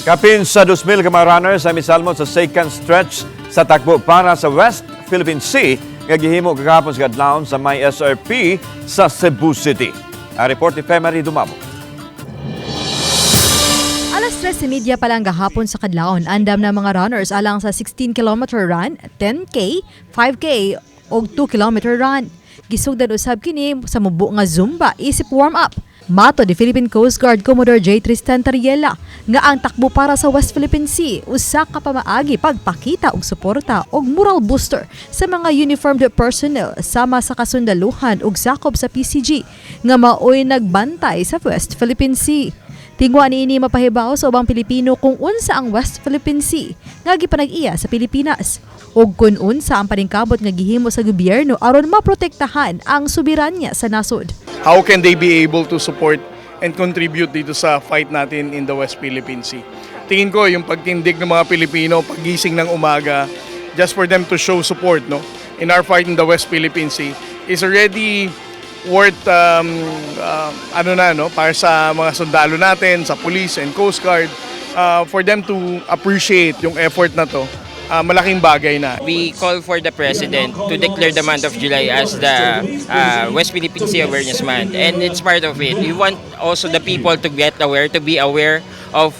Kapin sa 2,000 ka mga runners sa misalmo sa second stretch sa takbo para sa West Philippine Sea nga gihimo kagahapon sa kadlawon sa may SRP sa Cebu City. Ang report ni Femery Dumamo. Alas 13.30 pa lang gahapon sa Kadlaon, andam na mga runners alang sa 16-kilometer run, 10K, 5K o 2-kilometer run. Gisugdan usab kini sa mubo nga Zumba isip warm-up. Mato di Philippine Coast Guard Commodore J. Tristan Tariela nga ang takbo para sa West Philippine Sea usa ka pamaagi pagpakita og suporta og moral booster sa mga uniformed personnel sama sa kasundaluhan ug sakop sa PCG nga maoy nagbantay sa West Philippine Sea. Tingwa ni ini mapahibaw sa ubang Pilipino kung unsa ang West Philippine Sea nga gipanag-iya sa Pilipinas ug kung unsa ang paningkabot nga gihimo sa gobyerno aron maprotektahan ang soberanya sa nasod. how can they be able to support and contribute dito sa fight natin in the West Philippine Sea. Tingin ko yung pagtindig ng mga Pilipino pagising ng umaga just for them to show support no in our fight in the West Philippine Sea is already worth um, uh, ano na no para sa mga sundalo natin sa police and coast guard uh, for them to appreciate yung effort na to uh, malaking bagay na we call for the president to declare the month of July as the uh, West Philippine Sea Awareness Month, and it's part of it. We want also the people to get aware, to be aware of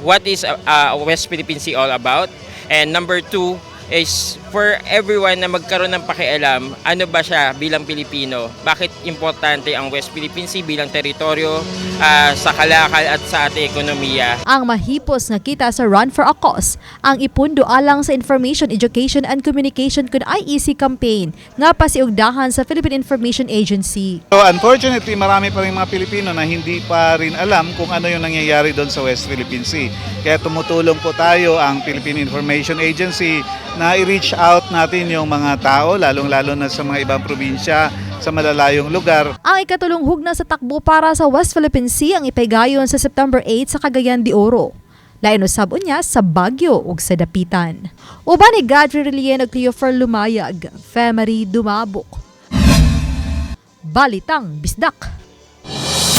what is uh, West Philippine Sea all about. And number two is for everyone na magkaroon ng pakialam, ano ba siya bilang Pilipino? Bakit importante ang West Philippine Sea bilang teritoryo uh, sa kalakal at sa ating ekonomiya? Ang mahipos nga kita sa Run for a Cause ang ipundo alang sa Information, Education and Communication kun IEC campaign nga pasiugdahan sa Philippine Information Agency. So unfortunately, marami pa rin mga Pilipino na hindi pa rin alam kung ano yung nangyayari doon sa West Philippine Sea. Kaya tumutulong po tayo ang Philippine Information Agency na i-reach out natin yung mga tao, lalong-lalo na sa mga ibang probinsya, sa malalayong lugar. Ang ikatulong hugna sa takbo para sa West Philippine Sea ang ipaygayon sa September 8 sa Cagayan de Oro. Lain usab unya sa Baguio ug sa Dapitan. Uban ni Godfrey Relien ug Cleofer Lumayag, Femery Dumabok. Balitang Bisdak.